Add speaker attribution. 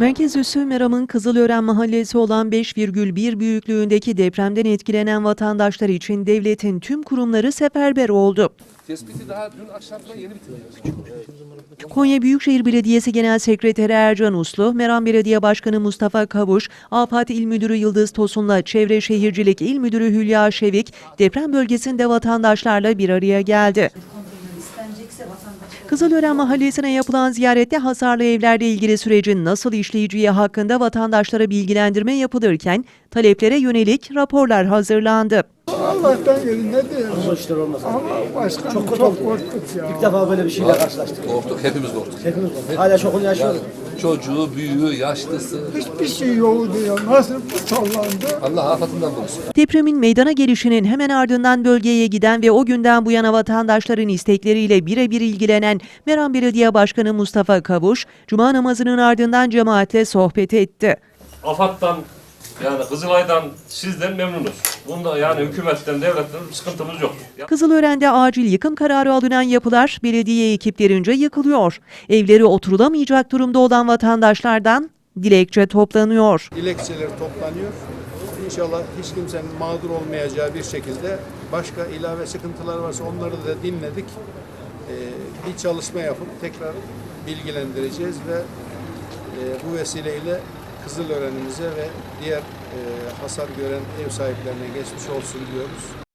Speaker 1: Merkez üssü Meram'ın Kızılören mahallesi olan 5,1 büyüklüğündeki depremden etkilenen vatandaşlar için devletin tüm kurumları seferber oldu.
Speaker 2: Tespiti daha dün akşamdan yeni bitirdik.
Speaker 1: Konya Büyükşehir Belediyesi Genel Sekreteri Ercan Uslu, Meram Belediye Başkanı Mustafa Kavuş, AFAD İl Müdürü Yıldız Tosun'la Çevre Şehircilik İl Müdürü Hülya Şevik, deprem bölgesinde vatandaşlarla bir araya geldi. Kızılören Mahallesi'ne yapılan ziyarette hasarlı evlerle ilgili sürecin nasıl işleyeceği hakkında vatandaşlara bilgilendirme yapılırken taleplere yönelik raporlar hazırlandı.
Speaker 3: Allah'tan gelin ne diyelim.
Speaker 4: Bu işler olmaz.
Speaker 3: Ama başkanım
Speaker 4: Çok
Speaker 3: çok, korktuk ya.
Speaker 4: İlk defa böyle bir şeyle karşılaştık.
Speaker 2: Korktuk, hepimiz korktuk.
Speaker 4: Hepimiz korktuk. Hala şokunu yaşıyoruz.
Speaker 2: Çocuğu, büyüğü, yaşlısı.
Speaker 3: Hiçbir şey yok diyor. Nasıl bu sallandı?
Speaker 2: Allah afetinden korusun.
Speaker 1: Depremin meydana gelişinin hemen ardından bölgeye giden ve o günden bu yana vatandaşların istekleriyle birebir ilgilenen Meram Belediye Başkanı Mustafa Kavuş, Cuma namazının ardından cemaatle sohbet etti.
Speaker 5: AFAD'dan yani Kızılay'dan sizden memnunuz. Bunda yani hükümetten, devletten sıkıntımız yok.
Speaker 1: Kızılören'de acil yıkım kararı alınan yapılar belediye ekiplerince yıkılıyor. Evleri oturulamayacak durumda olan vatandaşlardan dilekçe toplanıyor.
Speaker 6: dilekçeler toplanıyor. İnşallah hiç kimsenin mağdur olmayacağı bir şekilde başka ilave sıkıntılar varsa onları da dinledik. Ee, bir çalışma yapıp tekrar bilgilendireceğiz ve e, bu vesileyle Kızılören'imize ve diğer e, hasar gören ev sahiplerine geçmiş olsun diyoruz.